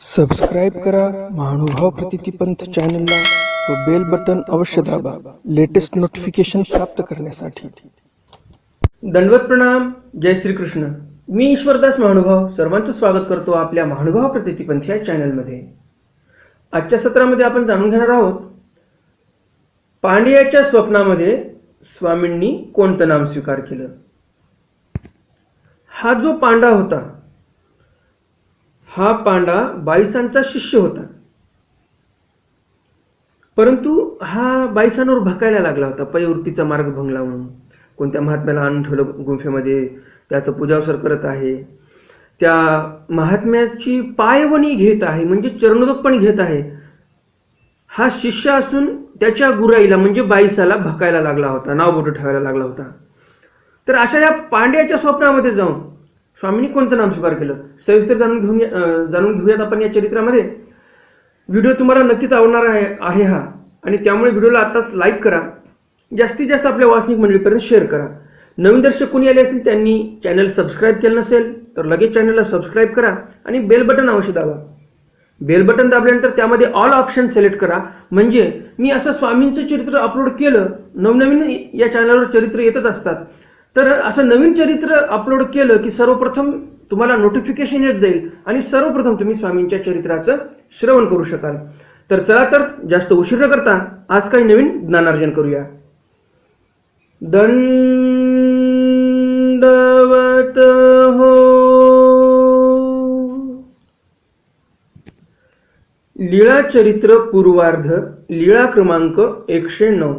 Subscribe करा महानुभाव प्रतितीपंथ चॅनलला व बेल बटन अवश्य दाबा लेटेस्ट नोटिफिकेशन प्राप्त करण्यासाठी. दंडवत प्रणाम जय श्रीकृष्ण. मी ईश्वरदास महानुभाव सर्वांचं स्वागत करतो आपल्या महानुभाव प्रतितीपंथ या चॅनलमध्ये आजच्या सत्रामध्ये आपण जाणून घेणार आहोत पांड्याच्या स्वप्नामध्ये स्वामींनी कोणतं नाम स्वीकार केलं? हा जो पांडा होता हा पांडा बाईसांचा शिष्य होता. परंतु हा बाईसांवर भकायला लागला होता पयवृत्तीचा मार्ग भंगला म्हणून. कोणत्या महात्म्याला आणून ठेवलं गुंफेमध्ये? त्याचं पूजावसर करत आहे. त्या महात्म्याची पायवणी घेत आहे म्हणजे चरणोदक पण घेत आहे. हा शिष्य असून त्याच्या गुराईला म्हणजे बाईसाला भकायला लागला होता नाव बोट ठेवायला लागला होता. तर अशा या पांड्याच्या स्वप्नामध्ये जाऊन स्वामींनी कोणतं नाम स्वीकार केलं? सविस्तर जाणून घेऊन जाणून घेऊयात आपण या चरित्रामध्ये. व्हिडिओ तुम्हाला नक्कीच आवडणार आहे आहे हा. आणि त्यामुळे व्हिडिओला आत्ताच लाईक करा. जास्तीत जास्त आपल्या वाचनिक मंडळीपर्यंत शेअर करा. नवीन दर्शक कोणी आले असतील त्यांनी चॅनल सबस्क्राईब केलं नसेल तर लगेच चॅनलला सबस्क्राईब करा आणि बेल बटन अवश्य दाबा. बेल बटन दाबल्यानंतर त्यामध्ये ऑल ऑप्शन सिलेक्ट करा. म्हणजे मी असं स्वामींचं चरित्र अपलोड केलं नवनवीन या चॅनलवर चरित्र येतच असतात. तर असं नवीन चरित्र अपलोड केलं की सर्वप्रथम तुम्हाला नोटिफिकेशन येत जाईल आणि सर्वप्रथम तुम्ही स्वामींच्या चरित्राचं श्रवण करू शकाल. तर चला तर जास्त उशीर न करता आज काही नवीन ज्ञानार्जन करूया. दंडवत हो. लीळा चरित्र पूर्वार्ध लीळा क्रमांक एकशे नऊ.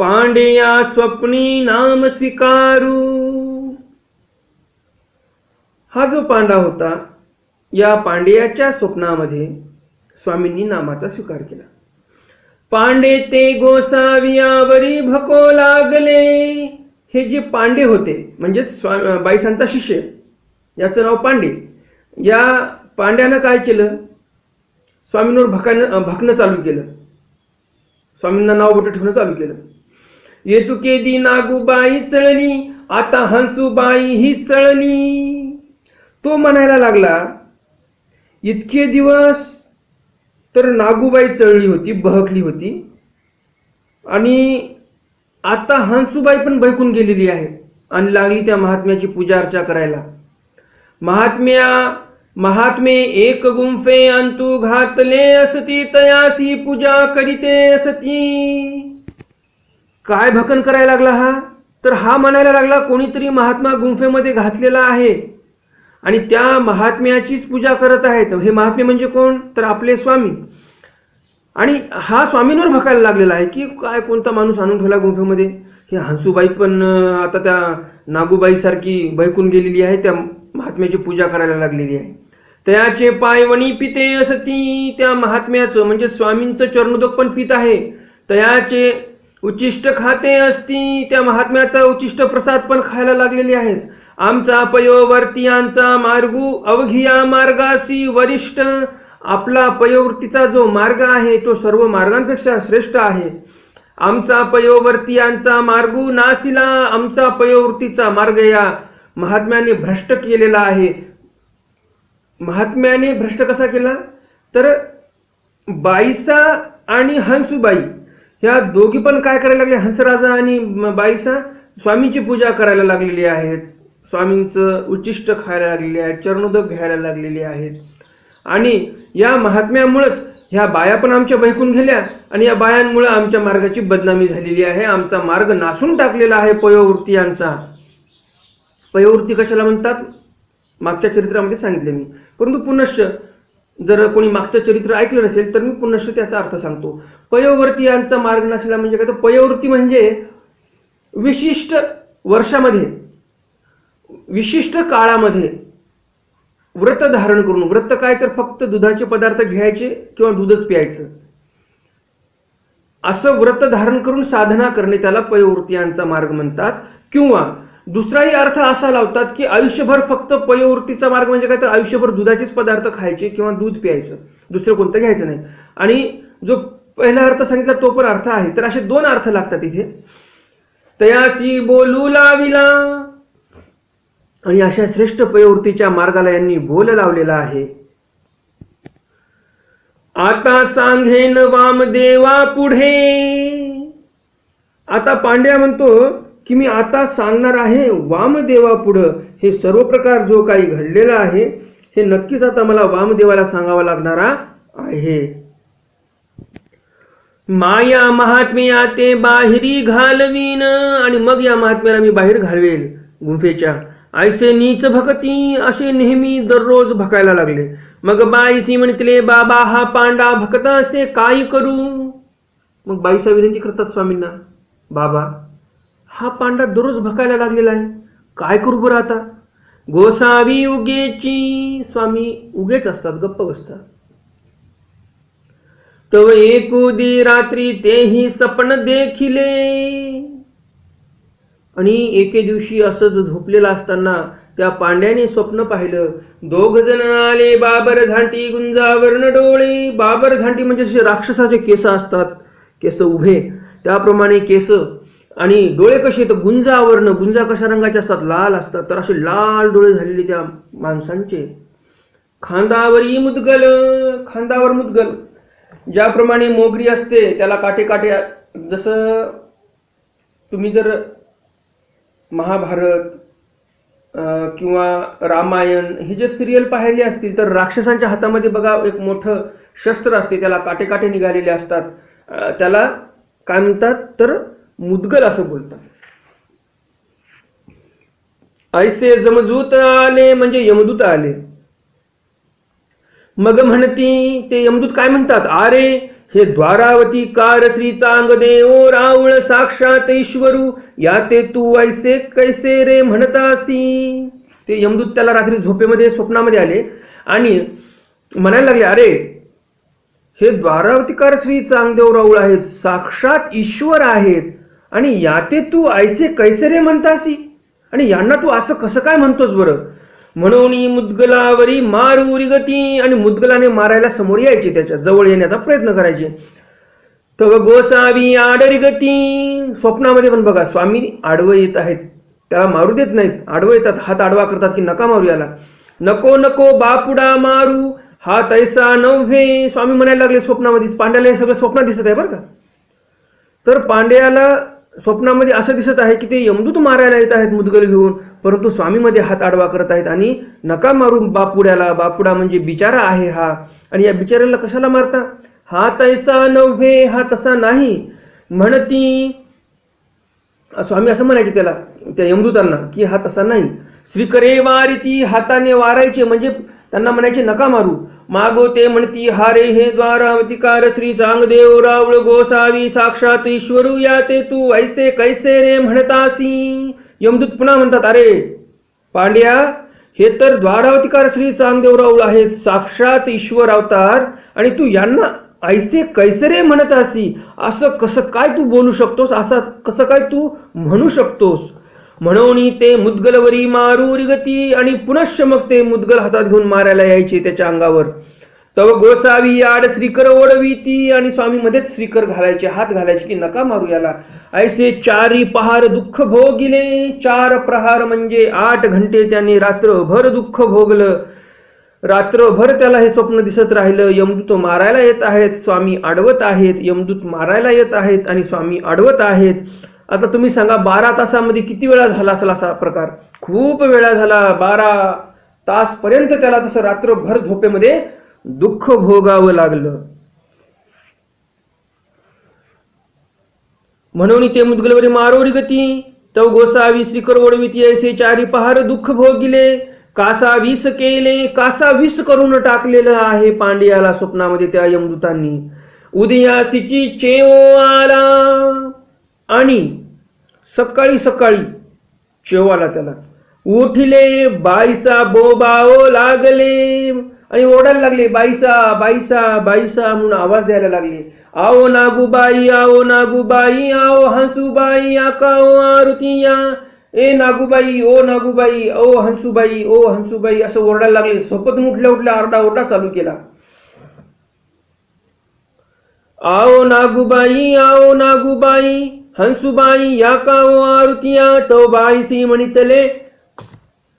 पांडेया स्वप्नी नाम स्वीकारू. हा जो पांडा होता या पांड्याच्या स्वप्नामध्ये स्वामींनी नामाचा स्वीकार केला. पांडे ते गोसावियावरी भको लागले. हे जे पांडे होते म्हणजेच स्वा बाईसांचा शिष्य याचं नाव पांडे. या पांड्यानं काय केलं? स्वामींवर भकानं भकणं चालू केलं. स्वामींना नाव बोट ठेवणं चालू केलं. येतुके दी नागूबाई चळणी आता हंसूबाई ही चळणी. तो म्हणायला लागला इतके दिवस तर नागूबाई चळली होती बहकली होती आणि आता हंसूबाई पण बहकून गेलेली आहे आणि लागली त्या महात्म्याची पूजा अर्चा करायला. महात्म्या महात्मे एक गुंफे अंतू घातले असती तयासी पूजा करीते असती. काय भकन करायला लागला हा? तर हा म्हणायला लागला कोणीतरी महात्मा गुंफेमध्ये घातलेला आहे. आणि त्या महात्म्याचीच पूजा करत आहेत. हे महात्मे म्हणजे कोण? तर आपले स्वामी. आणि हा स्वामींवर भकायला लागलेला आहे की काय कोणता माणूस आणून ठेवला गुंफेमध्ये? हे हंसूबाई पण आता त्या नागूबाईसारखी भयकून गेलेली आहे त्या महात्म्याची पूजा करायला लागलेली आहे. त्याचे पायवणी पिते असती त्या महात्म्याचं म्हणजे स्वामींचं चरणोदक पण पित आहे. तयाचे उच्चिष्ट खाते असती त्या महात्म्याचा उच्चिष्ट प्रसाद पण खायला लागलेले आहेत. आमचा पयोवर्तीयांचा मार्गू अवघिया मार्गासी वरिष्ठ आपला पयोवृत्तीचा जो मार्ग आहे तो सर्व मार्गांपेक्षा श्रेष्ठ आहे. आमचा पयोवर्तीयांचा मार्गू नासिला आमचा पयोवृत्तीचा मार्ग या महात्म्याने भ्रष्ट केलेला आहे. महात्म्याने भ्रष्ट कसा केला? तर बाईसा आणि हंसूबाई ह्या दोघी पण काय करायला लागले? हंसराजा आणि बाईसा स्वामींची पूजा करायला लागलेली आहेत. स्वामींचं उच्चिष्ट खायला लागलेली आहेत चरणोदक घ्यायला लागलेली आहेत. आणि या महात्म्यामुळंच ह्या बाया पण आमच्या बैकून गेल्या आणि या बायांमुळं आमच्या मार्गाची बदनामी झालेली आहे. आमचा मार्ग नासून टाकलेला आहे पयोवृत्ती यांचा. पयोवृत्ती कशाला म्हणतात? मागच्या चरित्रामध्ये सांगितले मी. परंतु पुनश्च जर कोणी मागचं चरित्र ऐकलं नसेल तर मी पुनश्च त्याचा अर्थ सांगतो. पयोवर्ती यांचा मार्ग नसला म्हणजे काय? तर पयोवृत्ती म्हणजे विशिष्ट वर्षामध्ये विशिष्ट काळामध्ये व्रत धारण करून व्रत काय तर फक्त दुधाचे पदार्थ घ्यायचे किंवा दूधच प्यायचं. असं व्रत धारण करून साधना करणे त्याला पयोवृत्ती यांचा मार्ग म्हणतात. किंवा दुसराही अर्थ असा लावतात की आयुष्यभर फक्त पयोवृत्तीचा मार्ग म्हणजे काय? तर आयुष्यभर दुधाचेच पदार्थ खायचे किंवा दूध प्यायचं. दुसरं कोणतं घ्यायचं नाही. आणि जो पहिला अर्थ सांगितला तो पण अर्थ आहे. तर असे दोन अर्थ लागतात इथे. तयासी बोलू लाविला. आणि अशा श्रेष्ठ पयोवृत्तीच्या मार्गाला यांनी बोल लावलेला आहे. आता सांगेन वामदेवा पुढे. आता पांड्या म्हणतो की मी आता सांगणार आहे वामदेवा पुढं हे सर्व प्रकार जो काही घडलेला आहे हे नक्कीच आता मला वामदेवाला सांगावा लागणारा आहे. माया महात्म्या ते बाहेरी घालवीन आणि मग या महात्म्याला मी बाहेर घालवेल गुंफेच्या. ऐसे नीच भक्ती असे नेहमी दररोज भकायला लागले. मग बाईसी म्हणतले बाबा हा पांडा भक्त असे काय करू? मग बाईसा विनंती करतात स्वामींना बाबा हा पांडा दररोज भकायला लागलेला आहे. काय करू बरं आता? गोसावी उगेची. स्वामी उगेच असतात गप्प बसतात. तव एकुदी रात्री तेही सपन देखिले. आणि एके दिवशी असंच झोपलेला असताना त्या पांड्याने स्वप्न पाहिलं. दोघ जण आले बाबर झांटी गुंजावर्ण डोळे. बाबर झांटी म्हणजे राक्षसाचे केस असतात. केस उभे. त्याप्रमाणे केस आणि डोळे कसे तर गुंजावर्ण गुंजा कशा रंगाचे असतात? लाल असतात. तर असे लाल डोळे झालेले त्या माणसांचे. खांदावरी मुदगल खांदावर मुदगल. ज्याप्रमाणे मोगरी असते त्याला काटे काटे जसं तुम्ही जर महाभारत किंवा रामायण हे जे सिरियल पाहिले असतील तर राक्षसांच्या हातामध्ये बघा एक मोठं शस्त्र असते त्याला काटे काटे निघालेले असतात. त्याला काय म्हणतात? तर मुदगल असं बोलतात. ऐसे जमजूत आले म्हणजे यमदूत आले. मग म्हणती ते यमदूत काय म्हणतात? अरे हे द्वारावती कार श्री चांगदेव रावळ साक्षात ईश्वरू या ते तू ऐसे कैसे रे म्हणतासी ते यमदूत त्याला रात्री झोपेमध्ये स्वप्नामध्ये आले आणि म्हणायला लागले अरे हे द्वारावतीकार श्री चांगदेव राऊळ आहेत साक्षात ईश्वर आहेत. आणि याते तू ऐसे कैसे रे म्हणतासी आणि यांना तू असं कसं काय म्हणतोस बरं? म्हणून मुदगलावरी मारुरी गती आणि मुदगलाने मारायला समोर यायचे त्याच्याजवळ येण्याचा प्रयत्न करायचे. तव गोसावी आडरी गती स्वप्नामध्ये पण बघा स्वामी आडवं येत आहेत त्याला मारू देत नाहीत. आडवं येतात हात आडवा करतात की नका मारू याला. नको नको बापुडा मारू हा तैसा नव्हे. स्वामी म्हणायला लागले स्वप्नामध्ये पांड्याला हे सगळं स्वप्न दिसत आहे बरं का? तर पांड्याला स्वप्नामध्ये असं दिसत आहे की ते यमदूत मारायला येत आहेत मुदगल घेऊन परंतु स्वामीमध्ये हात आडवा करत आहेत आणि नका मारू बापुड्याला. बापुडा म्हणजे बिचारा आहे हा. आणि या बिचाऱ्याला कशाला मारता? हा तैसा नव्हे हा तसा नाही. म्हणती स्वामी असं म्हणायचे त्याला त्या यमदूतांना की हा तसा नाही. श्रीकरे वारिती हाताने वारायचे म्हणजे त्यांना म्हणायचे नका मारू. मागोते म्हणती हारे हे द्वारावतिकार श्री चांगदेव रावळ गोसावी साक्षात ईश्वरू या ते तू ऐसे कैसे रे म्हणतासी? यमदूत पुन्हा म्हणतात अरे पांड्या हे तर द्वारावतिकार श्री चांगदेव राऊळ आहेत साक्षात ईश्वर अवतार आणि तू यांना ऐसे कैसे रे म्हणत असी असं कसं काय तू बोलू शकतोस? असं कसं काय तू म्हणू शकतोस? म्हणून ते मुदगलवरी मारूरी गती आणि पुनश्च मग ते मुदगल हातात घेऊन मारायला यायचे त्याच्या अंगावर. तव गोसावी आड श्रीकर ओढवीती आणि स्वामी मध्येच श्रीकर घालायचे हात घालायचे की नका मारू याला. ऐसे चारी पहार दुःख भोगिले चार प्रहार म्हणजे आठ घंटे त्याने रात्रभर दुःख भोगलं. रात्रभर त्याला हे स्वप्न दिसत राहिलं यमदूत मारायला येत आहेत स्वामी आडवत आहेत यमदूत मारायला येत आहेत आणि स्वामी आडवत आहेत. आता तुम्ही सांगा बारा तासामध्ये किती वेळा झाला असेल असा प्रकार? खूप वेळा झाला बारा तासपर्यंत त्याला तसं रात्रभर झोपेमध्ये दुःख भोगावं लागलं. म्हणून ते मुदगलवरी मारोरी गती तव गोसावी श्रीकर ओढविती ऐसे चारी पहार दुःख भोगिले कासा विस केले कासा विस करून टाकलेलं आहे पांड्याला स्वप्नामध्ये त्या यमदूतांनी. उदयासीची चेओ आला. आणि सकाळी सकाळी जेवाला त्याला. उठले बाईसा बोबाओ लागले. आणि ओढायला लागले बाईसा बाईसा बाईसा म्हणून आवाज द्यायला लागले. आओ नागूबाई आओ नागूबाई आओ हंसूबाई आकाओ आरुतिया. ए नागूबाई ओ नागूबाई ओ हंसूबाई ओ हंसूबाई असं ओरडायला लागले. सोपत उठल्या उठल्या आरडा ओरडा चालू केला. आओ नागूबाई आओ नागूबाई हंसूबाई या का ओ आरुतिया तो बाईसी म्हणितले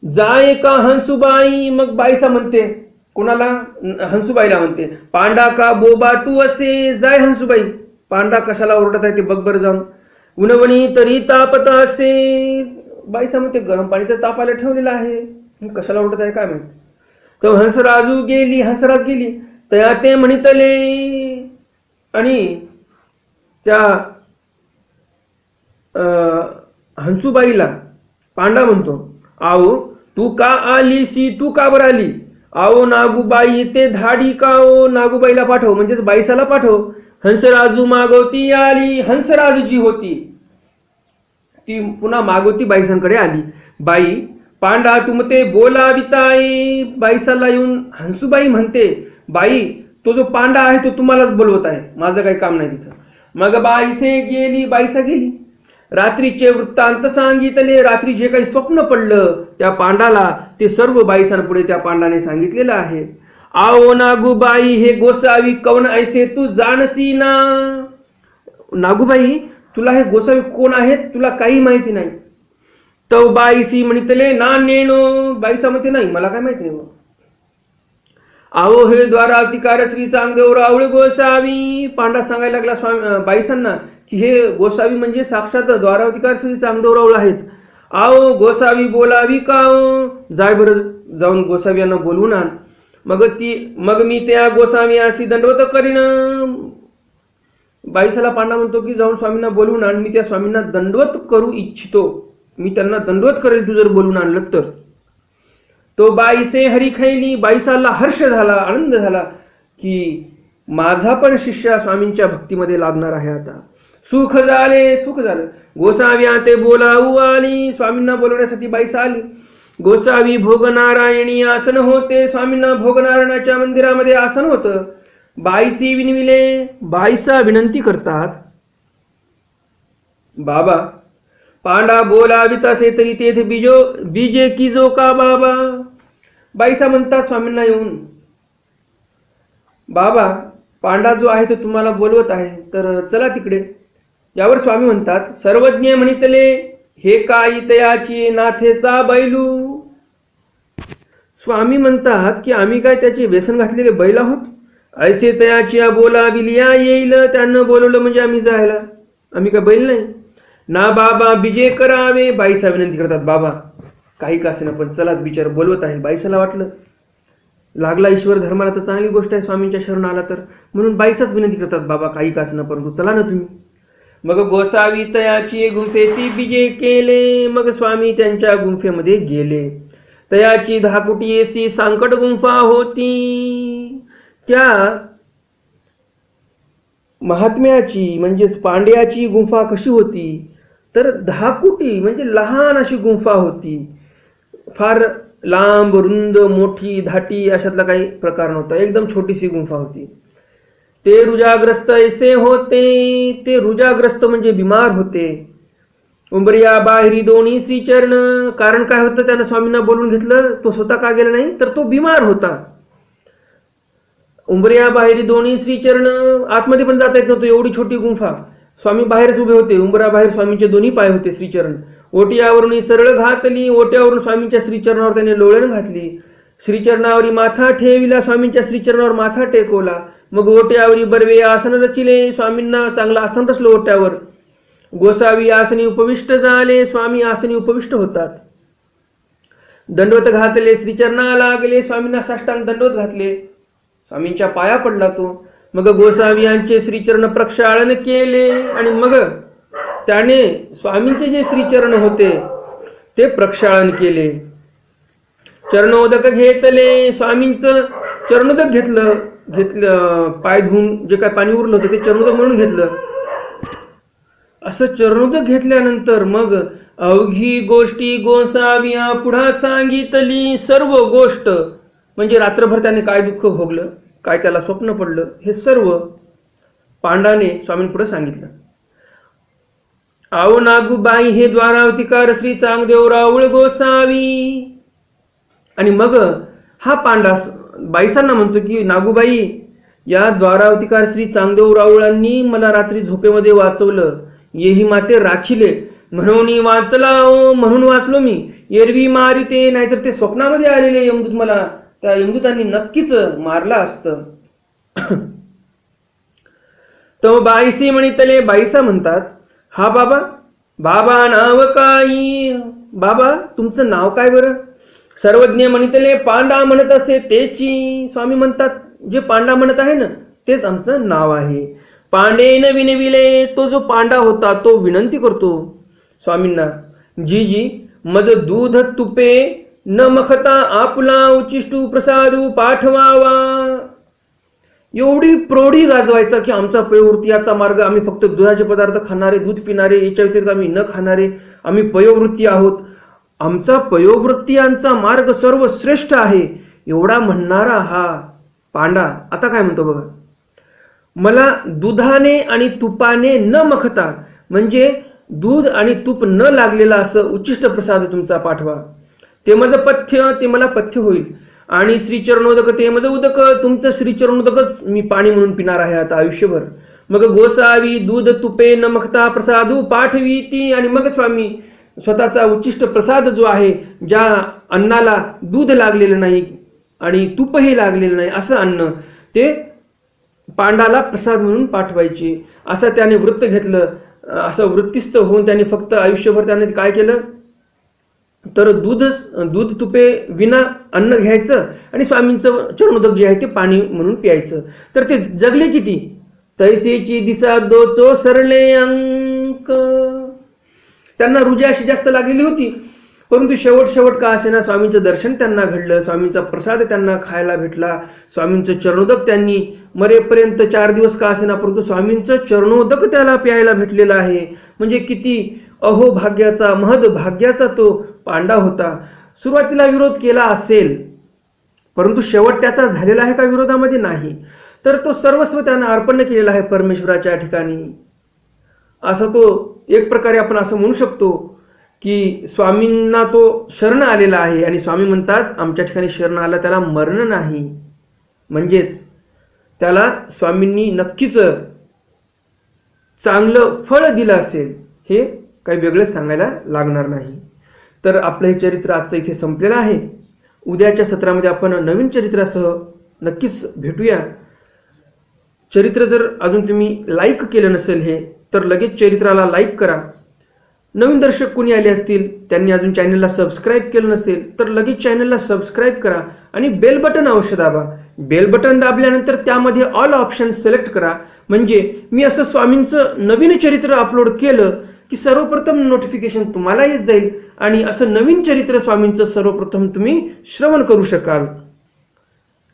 जाय का हंसूबाई मग बाईसा म्हणते कोणाला न- हंसुबाईला म्हणते पांडा का बोबा तू असे जाय हंसुबाई पांडा कशाला ओरडत आहे ते बघ जाऊन उनवणी तरी तापत असे बाईसा म्हणते गरम पाणी तर तापायला ठेवलेलं आहे कशाला ओरडत आहे काय माहीत तर हंसराजू गेली हंसराज गेली तया ते म्हणितले आणि त्या हंसूबाईला पांडा म्हणतो आओ तू का आलीसी तू का बर आली? आओ नागूबाई ते धाडी का ओ नागूबाईला पाठव म्हणजेच बाईसाला पाठव. हंसराजू मागवती आली हंसराज जी होती. ती पुन्हा मागवती बाईसांकडे आली. बाई पांडा तुमते बोलाविताई. बाईसाला येऊन हंसूबाई म्हणते बाई तो जो पांडा आहे तो तुम्हालाच बोलवत आहे. माझं काही काम नाही तिथं. मग बाईसे गेली बाईसा गेली. रात्रीचे वृत्तांत सांगितले. रात्री जे काही स्वप्न पडलं त्या पांडाला ते सर्व बाईसांपुढे त्या पांडाने सांगितलेलं आहे. आओ नागूबाई हे गोसावी कवन ऐसे तू जाणसी ना? नागुबाई तुला हे गोसावी कोण आहेत? तुला काही माहिती नाही. तो बाईसी म्हणितले ना नेणो. बाईसा म्हणते नाही मला काय माहिती नाही. आहो हे द्वारा श्री चांगदेव रावळ गोसावी. पांडा सांगायला लागला स्वामी बाईसांना हे गोसावी म्हणजे साक्षात द्वारावतिकार श्री चांगदेवराव आहेत. आओ गोसावी बोलावी का जाय बरं जाऊन गोसावी यांना बोलवून आण. मग ती मग मी त्या गोसावी अशी दंडवत करीन. बाईसाला पांडा म्हणतो की जाऊन स्वामींना बोलवून आण. मी त्या स्वामींना दंडवत करू इच्छितो. मी त्यांना दंडवत करेल तू जर बोलून आणलं तर. तो बाईसे हरी खैली बाईसाला हर्ष झाला आनंद झाला की माझा पण शिष्य स्वामींच्या भक्तीमध्ये लागणार आहे आता. सुख झाले सुख झालं. गोसाव्या ते बोलावू आली स्वामींना बोलवण्यासाठी बाईसा आली. गोसावी भोगनारायणी आसन होते स्वामींना भोगनारायणाच्या मंदिरामध्ये आसन होतं. बाईसी विनविले बाईसा विनंती करतात. बाबा पांडा बोलावित असे तरी तेथे बिजो बीजे किजो का बाबा? बाईसा म्हणतात स्वामींना येऊन. बाबा पांडा जो आहे तो तुम्हाला बोलवत आहे तर चला तिकडे. यावर स्वामी म्हणतात सर्वज्ञ म्हणितले हे काय तयाची नाथेचा बैलू? स्वामी म्हणतात की आम्ही काय त्याचे व्यसन घातलेले बैल आहोत? ऐसे तयाची बोला बिलिया येईल त्यानं बोलवलं म्हणजे आम्ही जायला. आम्ही काय बैल नाही. ना बाबा बिजे करावे. बाईसा विनंती करतात बाबा काही का असेना पण चला बिचार बोलवत आहे. बाईसाला वाटलं लागला ईश्वर धर्माला तर चांगली गोष्ट आहे स्वामींच्या शरण आला तर. म्हणून बाईसाच विनंती करतात बाबा काही का असेना परंतु चला ना तुम्ही. मग गोसावी तयाची गुंफेसी बिजे केले मग स्वामी त्यांच्या गुंफेमध्ये गेले. तयाची धाकुटी एसी सांकट गुंफा होती. त्या महात्म्याची म्हणजेच पांड्याची गुंफा कशी होती? तर दहा म्हणजे लहान अशी गुंफा होती. फार लांब रुंद मोठी धाटी अशातला काही प्रकार नव्हता. एकदम छोटीशी गुंफा होती. ते रुजाग्रस्त ऐसे होते ते रुजाग्रस्त म्हणजे बिमार होते. उंबरिया बाहेरी दोन्ही श्रीचरण कारण काय होतं त्यानं स्वामींना बोलून घेतलं तो स्वतः का गेला नाही तर तो बिमार होता. उंबरिया बाहेरी दोन्ही श्रीचरण आतमध्ये पण जाता येत नव्हतं एवढी छोटी गुंफा. स्वामी बाहेरच उभे होते उंबरा बाहेर स्वामींचे दोन्ही पाय होते श्रीचरण. ओटियावरून सरळ घातली ओट्यावरून स्वामींच्या श्रीचरणावर त्याने लोळण घातली. श्रीचरणावरी माथा ठेविला स्वामींच्या श्रीचरणावर माथा टेकवला. मग ओट्यावरी बर्वे आसन रचिले स्वामींना चांगलं आसन रचलं ओट्यावर. गोसावी आसनी उपविष्ट झाले स्वामी आसनी उपविष्ट होतात. दंडवत घातले श्रीचरणा लागले स्वामींना साष्टांग दंडवत घातले. स्वामींच्या पाया पडला तो. मग गोसावी यांचे श्रीचरण प्रक्षाळन केले आणि मग त्याने स्वामींचे जे श्रीचरण होते ते प्रक्षाळन केले. चरणोदक घेतले स्वामींचं चरणोदक घेतलं घेतलं पाय धुवून जे काय पाणी उरलं होतं ते चरणोदक म्हणून घेतलं. असं चरणोदक घेतल्यानंतर मग अवघी गोष्टी गोसाविया पुढा सांगितली सर्व गोष्ट. म्हणजे रात्रभर त्याने काय दुःख भोगलं काय त्याला स्वप्न पडलं हे सर्व पांडाने स्वामींपुढे सांगितलं. आओ नागूबाई हे द्वारावतीकार श्री चांगदेव राऊळ गोसावी. आणि मग हा पांडा बाईसांना म्हणतो की नागूबाई या द्वारावतीकार श्री चांगदेव राऊळांनी मला रात्री झोपेमध्ये वाचवलं. येही माते राखिले. म्हणून वाचला म्हणून वाचलो मी. एरवी मारिते नाहीतर ते स्वप्नामध्ये आलेले यमदूत मला त्या यमदूतांनी नक्कीच मारला असतं. तो बाईसी म्हणितले बाईसा म्हणतात हा बाबा बाबा नाव काही बाबा तुमचं नाव काय बरं? सर्वज्ञ म्हणितले पांडा म्हणत असे तेची. स्वामी म्हणतात जे पांडा म्हणत आहे ना तेच आमचं नाव आहे. पांडेन विनविले तो जो पांडा होता तो विनंती करतो. स्वामींना जी जी मज दूध तुपे न मखता आपुला उचिष्टू प्रसादू पाठवावा. एवढी प्रौढी गाजवायचा की आमचा पयोवृत्तीयाचा मार्ग आम्ही फक्त दुधाचे पदार्थ खाणारे दूध पिणारे याच्या व्यतिरिक्त आम्ही न खाणारे आम्ही पयोवृत्ती आहोत. आमचा पयोवृत्तीयांचा मार्ग सर्व श्रेष्ठ आहे एवढा म्हणणारा हा पांडा. आता काय म्हणतो बघा. मला दुधाने आणि तुपाने न मखता म्हणजे दूध आणि तूप न लागलेला असं उच्चिष्ट प्रसाद तुमचा पाठवा. ते माझं पथ्य ते मला पथ्य होईल. आणि श्रीचरणोदक ते माझं उदक. तुमचं श्रीचरणोदकच मी पाणी म्हणून पिणार आहे आता आयुष्यभर. मग गोसावी दूध तुपे न मखता प्रसादू पाठवी ती आणि मग स्वामी स्वतःचा उच्चिष्ट प्रसाद जो आहे ज्या अन्नाला दूध लागलेलं नाही आणि तूपही लागलेलं नाही असं अन्न ते पांडाला प्रसाद म्हणून पाठवायचे. असं त्याने वृत्त घेतलं. असं वृत्तिस्थ होऊन त्याने फक्त आयुष्यभर त्याने काय केलं? तर दूध दूध तुपे विना अन्न घ्यायचं आणि स्वामींचं चरणोदक जे आहे ते पाणी म्हणून प्यायचं. तर ते जगले किती? तैसेची दिसा दोचो सरले अंक. त्यांना रुजा अशी जास्त लागलेली होती. परंतु शेवट शेवट का असेना स्वामींचं दर्शन त्यांना घडलं. स्वामींचा प्रसाद त्यांना खायला भेटला. स्वामींचं चरणोदक त्यांनी मरेपर्यंत चार दिवस का असेना परंतु स्वामींचं चरणोदक त्याला प्यायला भेटलेलं आहे. म्हणजे किती अहो भाग्याचा महद भाग्याचा तो पांडा होता. सुरुवातीला विरोध केला असेल परंतु शेवट त्याचा झालेला आहे का विरोधामध्ये नाही. तर तो सर्वस्व त्यांना अर्पण केलेला आहे परमेश्वराच्या ठिकाणी. असं तो एक प्रकारे आपण असं म्हणू शकतो की स्वामींना तो शरण आलेला आहे आणि स्वामी म्हणतात आमच्या ठिकाणी शरण आला त्याला मरण नाही. म्हणजेच त्याला स्वामींनी नक्कीच चांगलं फळ दिलं असेल हे काही वेगळं सांगायला लागणार नाही. तर आपलं हे चरित्र आजचं इथे संपलेलं आहे. उद्याच्या सत्रामध्ये आपण नवीन चरित्रासह नक्कीच भेटूया. चरित्र जर अजून तुम्ही लाईक केलं नसेल हे तर लगेच चरित्राला लाईक करा. नवीन दर्शक कोणी आले असतील त्यांनी अजून चॅनलला सबस्क्राईब केलं नसेल तर लगेच चॅनलला सबस्क्राईब करा आणि बेल बटन अवश्य दाबा. बेल बटन दाबल्यानंतर त्यामध्ये ऑल ऑप्शन सिलेक्ट करा. म्हणजे मी असं स्वामींचं नवीन चरित्र अपलोड केलं की सर्वप्रथम नोटिफिकेशन तुम्हाला येत जाईल आणि असं नवीन चरित्र स्वामींचं सर्वप्रथम तुम्ही श्रवण करू शकाल.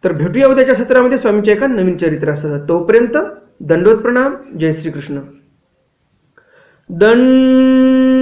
तर भेटूया उद्याच्या सत्रामध्ये स्वामींच्या एका नवीन चरित्रासह. तोपर्यंत दंडवत प्रणाम. जय श्रीकृष्ण. दंड